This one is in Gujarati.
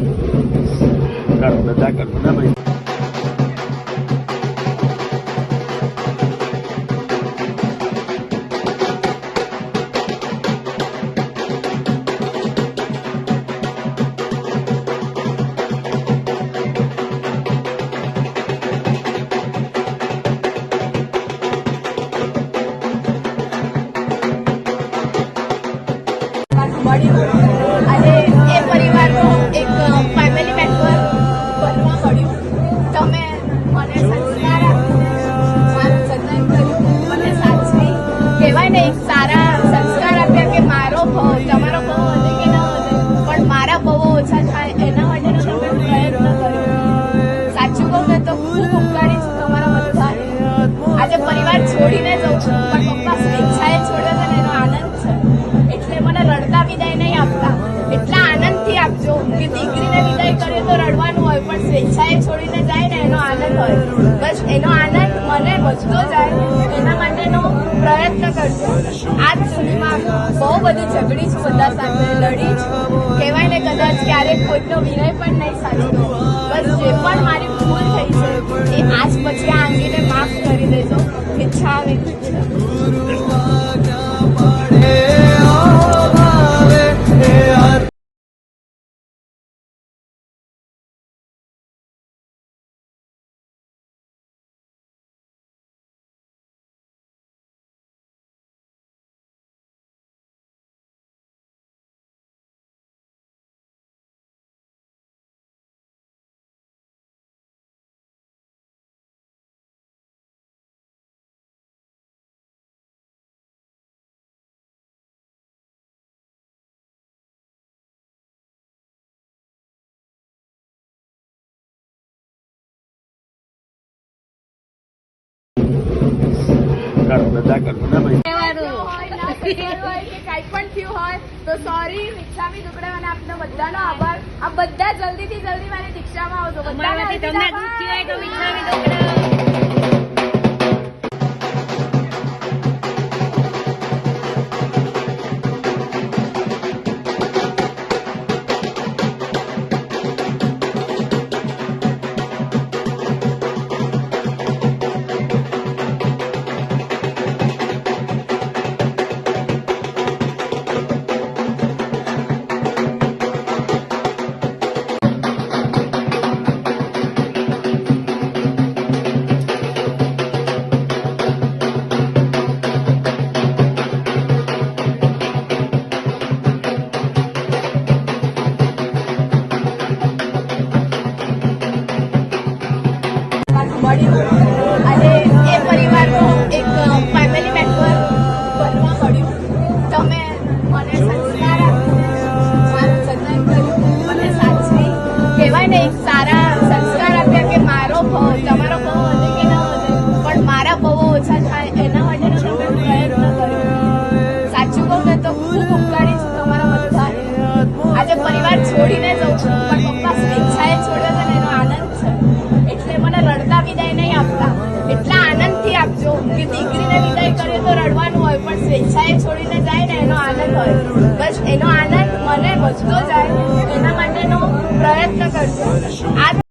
કરો બધા કરો ને ભાઈ મળ્યું આનંદ હોય. બસ એનો આનંદ મને વધતો જાય એના માટેનો પ્રયત્ન કરજો. આજ સુધીમાં બહુ બધી ઝઘડી છું બધા સાથે લડી છું કહેવાય ને કદાચ ક્યારેક કોઈનો વિનય પણ નહીં સાચતો. બસ જે પણ મારી ભૂલ થઈ છે, એ આજ પછી આ અંગેને માફ કરી દેજો. ઈચ્છા છે. કરો બધા કરો ને ભાઈ કઈ પણ થયું હોય તો સોરી દીક્ષામી દુકડા અને આપનો બધાનો આભાર આ બધા જલ્દીથી જલ્દી મારી દીક્ષામાં આવજો બધા તમને. હોય તો મળ્યું. અને એ પરિવારનો એક ફેમિલી મેમ્બર બનવા મળ્યું. તમે મને સંસ્કાર આપ્યો જતન કર્યું. મને સાચવી. કહેવાય ને, એક સારા મને વિદાય નહીં આપતા. એટલા આનંદથી આપજો. કે દીકરીને વિદાય કરીએ તો રડવાનું હોય, પણ સ્વેચ્છાએ છોડીને જાય ને, એનો આનંદ હોય. બસ, એનો આનંદ મને વધતો જાય. એના માટેનો પ્રયત્ન કરજો. આ